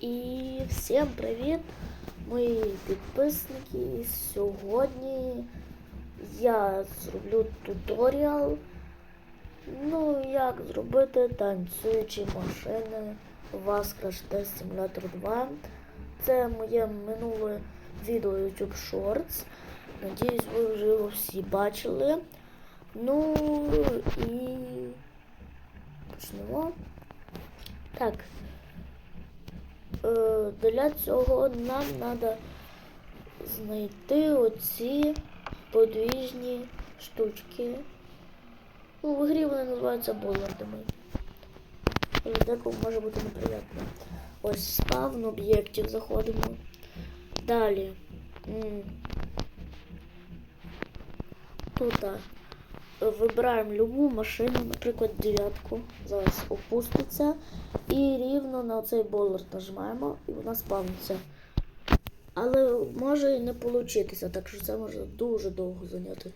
І всім привіт, мої підписники. Сьогодні я зроблю туторіал. Ну, як зробити танцюючі машини в вас Crash Test Simulator 2. Це моє минуле відео YouTube Shorts. Надіюсь, ви вже його всі бачили. Ну і почнемо. Так. Е, для цього нам треба знайти оці подвіжні штучки. Ну, в ігрі вони називаються болардами. Декому може бути неприємно. Ось спавн об'єктів заходимо. Далі. Тут а, вибираємо любу машину, наприклад, дев'ятку. Зараз опуститься. І рівно на цей болер нажимаємо і вона спавниться. Але може і не получитися, так що це може дуже довго зайняти.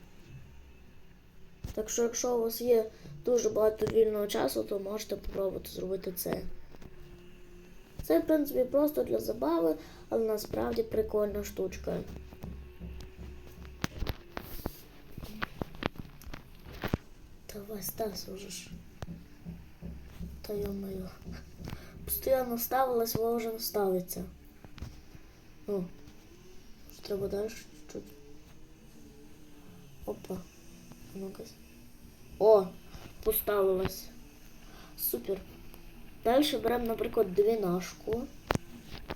Так що, якщо у вас є дуже багато вільного часу, то можете спробувати зробити це. Це, в принципі, просто для забави, але насправді прикольна штучка. Давай, Стас, уже ж. Та ё-моё. Постоянно ставилась, вона вже не ставиться. О. Що треба далі чуть-чуть. Опа. А Ну-ка. О, поставилась. Супер. Далі беремо, наприклад, двінашку.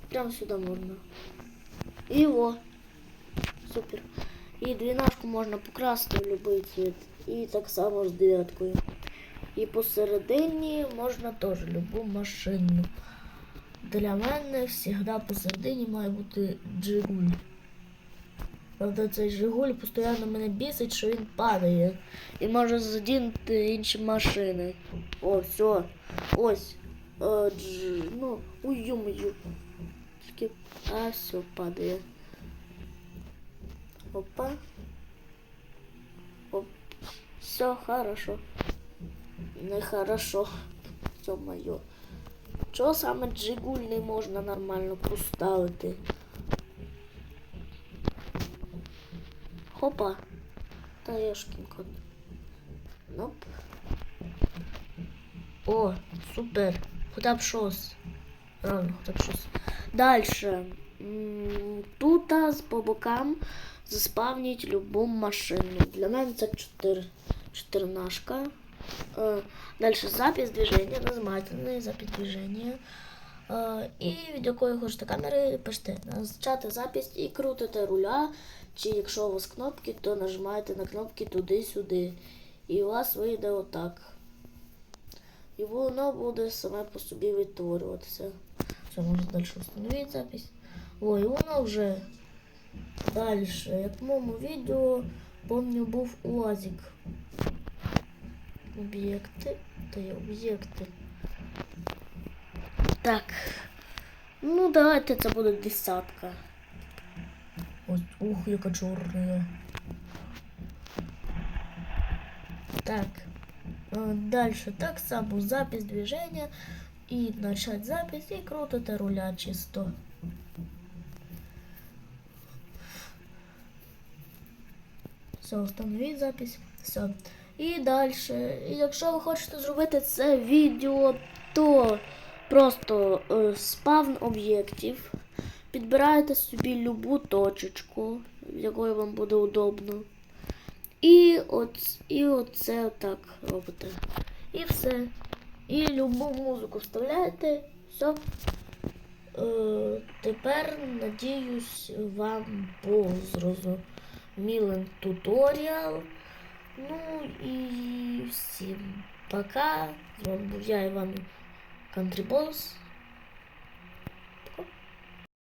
Прямо сюди можна. І о. Супер. І двінашку можна покрасити в будь-який цвіт. І так само з дев'яткою. І посередині можна теж любу машину. Для мене завжди посередині має бути Джигуль. Правда, цей Жигуль постійно мене бісить, що він падає. І може задінути інші машини. О, все. Ось. Е, дж... Ну. Тільки. А, все, падає. Опа. Все хорошо. Нехорошо. Ё-моё. Чого саме Джигуль не можна нормально поставити? Хопа. Та ешкін кот. Ноп. О, супер. Хоча б щось. Реально, хоча б щось. Дальше. Тут по бокам заспавніть любу машину. Для мене це 4. Чотирнашка. Э, Дальше запись движения, нажимаете на запись движения. Э, І від якої хочете камери пишете, назначати запись і крутите руля. Чи якщо у вас кнопки, то нажимаєте на кнопки туди-сюди. І у вас вийде отак. І воно буде саме по собі відтворюватися. Все, можна далі встановити запись. Ой, воно вже далі. Як в моєму відео, помню, був УАЗик. Об'єкти. Та є об'єкти. Так. Ну, давайте це буде десятка. Ось, ух, яка чорна. Так. Дальше так само запись движения и начать запись и крутите руля чисто. Все, встановіть запись. Все. І далі. Якщо ви хочете зробити це відео, то просто е, спавн об'єктів. Підбираєте собі любу точечку, з якою вам буде удобно. І, от, і оце так робите. І все. І любу музику вставляєте. Все. Е, тепер, надіюсь, вам був зрозумілий туториал. Ну и всем пока. С вами был я, Иван Кантрібос.